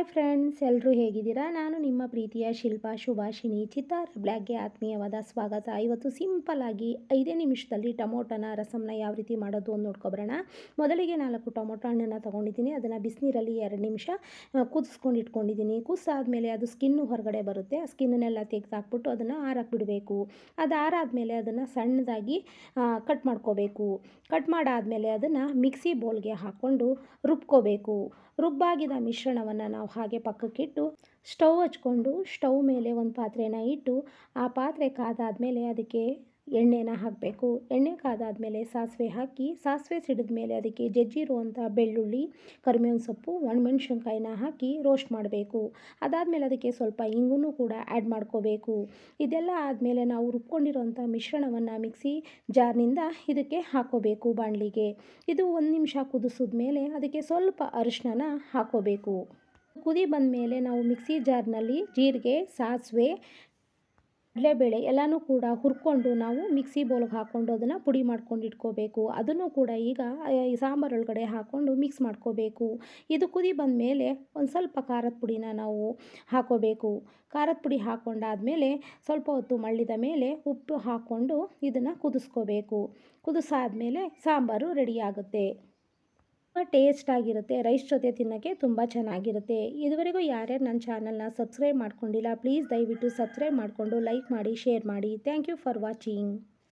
Hi friends ಎಲ್ಲರೂ ಹೇಗಿದ್ದೀರಾ? ನಾನು ನಿಮ್ಮ ಪ್ರೀತಿಯ ಶಿಲ್ಪಾ ಶುಭಾಷಿನಿ ಚಿತ್ತಾರ ಬ್ಲ್ಯಾಕ್ಗೆ ಆತ್ಮೀಯವಾದ ಸ್ವಾಗತ. ಇವತ್ತು ಸಿಂಪಲ್ ಆಗಿ ಐದೇ ನಿಮಿಷದಲ್ಲಿ ಟೊಮೊಟೊನ ರಸಮ್ನ ಯಾವ ರೀತಿ ಮಾಡೋದು ಅಂತ ನೋಡ್ಕೊಬರೋಣ. ಮೊದಲಿಗೆ ನಾಲ್ಕು ಟೊಮೊಟೊ ಹಣ್ಣನ್ನು ತೊಗೊಂಡಿದ್ದೀನಿ. ಅದನ್ನು ಬಿಸಿನೀರಲ್ಲಿ ಎರಡು ನಿಮಿಷ ಕುದಿಸ್ಕೊಂಡು ಇಟ್ಕೊಂಡಿದ್ದೀನಿ. ಕುದಿಸಾದ್ಮೇಲೆ ಅದು ಸ್ಕಿನ್ನು ಹೊರಗಡೆ ಬರುತ್ತೆ. ಆ ಸ್ಕಿನ್ನನ್ನೆಲ್ಲ ತೆಗೆದಾಕ್ಬಿಟ್ಟು ಅದನ್ನು ಆರಕ್ಕೆ ಬಿಡಬೇಕು ಅದು ಆರಾದಮೇಲೆ ಅದನ್ನು ಸಣ್ಣದಾಗಿ ಕಟ್ ಮಾಡ್ಕೋಬೇಕು. ಕಟ್ ಮಾಡಾದಮೇಲೆ ಅದನ್ನು ಮಿಕ್ಸಿ ಬೌಲ್ಗೆ ಹಾಕ್ಕೊಂಡು ರುಬ್ಕೋಬೇಕು. ರುಬ್ಬಾಗಿದ ಮಿಶ್ರಣವನ್ನು ನಾವು ಹಾಗೆ ಪಕ್ಕಕ್ಕಿಟ್ಟು ಸ್ಟವ್ ಹಚ್ಕೊಂಡು ಸ್ಟವ್ ಮೇಲೆ ಒಂದು ಪಾತ್ರೆನ ಇಟ್ಟು ಆ ಪಾತ್ರೆ ಕಾದಾದಮೇಲೆ ಅದಕ್ಕೆ ಎಣ್ಣೆನ ಹಾಕಬೇಕು. ಎಣ್ಣೆ ಕಾದಾದಮೇಲೆ ಸಾಸಿವೆ ಹಾಕಿ, ಸಾಸಿವೆ ಸಿಡಿದ ಮೇಲೆ ಅದಕ್ಕೆ ಜಜ್ಜಿರುವಂಥ ಬೆಳ್ಳುಳ್ಳಿ, ಕರಿಬೇವಿನ ಸೊಪ್ಪು, ಒಣಮೆಣ್ಸಿನ್ಕಾಯಿನ ಹಾಕಿ ರೋಸ್ಟ್ ಮಾಡಬೇಕು. ಅದಾದಮೇಲೆ ಅದಕ್ಕೆ ಸ್ವಲ್ಪ ಇಂಗು ಕೂಡ ಆ್ಯಡ್ ಮಾಡ್ಕೋಬೇಕು. ಇದೆಲ್ಲ ಆದಮೇಲೆ ನಾವು ರುಬ್ಕೊಂಡಿರುವಂಥ ಮಿಶ್ರಣವನ್ನು ಮಿಕ್ಸಿ ಜಾರ್ನಿಂದ ಇದಕ್ಕೆ ಹಾಕೋಬೇಕು ಬಾಣಲಿಗೆ. ಇದು ಒಂದು ನಿಮಿಷ ಕುದಿಸಿದ ಮೇಲೆ ಅದಕ್ಕೆ ಸ್ವಲ್ಪ ಅರಿಶಿನ ಹಾಕೋಬೇಕು. ಕುದಿ ಬಂದ ಮೇಲೆ ನಾವು ಮಿಕ್ಸಿ ಜಾರ್ನಲ್ಲಿ ಜೀರಿಗೆ, ಸಾಸಿವೆ ಕಡಲೆಬೇಳೆ ಎಲ್ಲನೂ ಕೂಡ ಹುರ್ಕೊಂಡು ನಾವು ಮಿಕ್ಸಿ ಬೌಲ್ಗೆ ಹಾಕ್ಕೊಂಡು ಅದನ್ನು ಪುಡಿ ಮಾಡ್ಕೊಂಡು ಇಟ್ಕೋಬೇಕು. ಅದನ್ನು ಕೂಡ ಈಗ ಈ ಸಾಂಬಾರೊಳಗಡೆ ಹಾಕ್ಕೊಂಡು ಮಿಕ್ಸ್ ಮಾಡ್ಕೋಬೇಕು. ಇದು ಕುದಿ ಬಂದ ಮೇಲೆ ಒಂದು ಸ್ವಲ್ಪ ಖಾರದ ಪುಡಿನ ನಾವು ಹಾಕೋಬೇಕು. ಖಾರದ ಪುಡಿ ಹಾಕ್ಕೊಂಡಾದಮೇಲೆ ಸ್ವಲ್ಪ ಹೊತ್ತು ಮಳ್ಳಿದ ಮೇಲೆ ಉಪ್ಪು ಹಾಕ್ಕೊಂಡು ಇದನ್ನು ಕುದಿಸ್ಕೋಬೇಕು. ಕುದಿಸಾದ್ಮೇಲೆ ಸಾಂಬಾರು ರೆಡಿ ಆಗುತ್ತೆ. ತುಂಬ ಟೇಸ್ಟ್ ಆಗಿರುತ್ತೆ. ರೈಸ್ ಜೊತೆ ತಿನ್ನೋಕ್ಕೆ ತುಂಬ ಚೆನ್ನಾಗಿರುತ್ತೆ. ಇದುವರೆಗೂ ಯಾರ್ಯಾರು ನನ್ನ ಚಾನಲ್ನ ಸಬ್ಸ್ಕ್ರೈಬ್ ಮಾಡ್ಕೊಂಡಿಲ್ಲ, ಪ್ಲೀಸ್ ದಯವಿಟ್ಟು ಸಬ್ಸ್ಕ್ರೈಬ್ ಮಾಡಿಕೊಂಡು ಲೈಕ್ ಮಾಡಿ, ಶೇರ್ ಮಾಡಿ. Thank you for watching.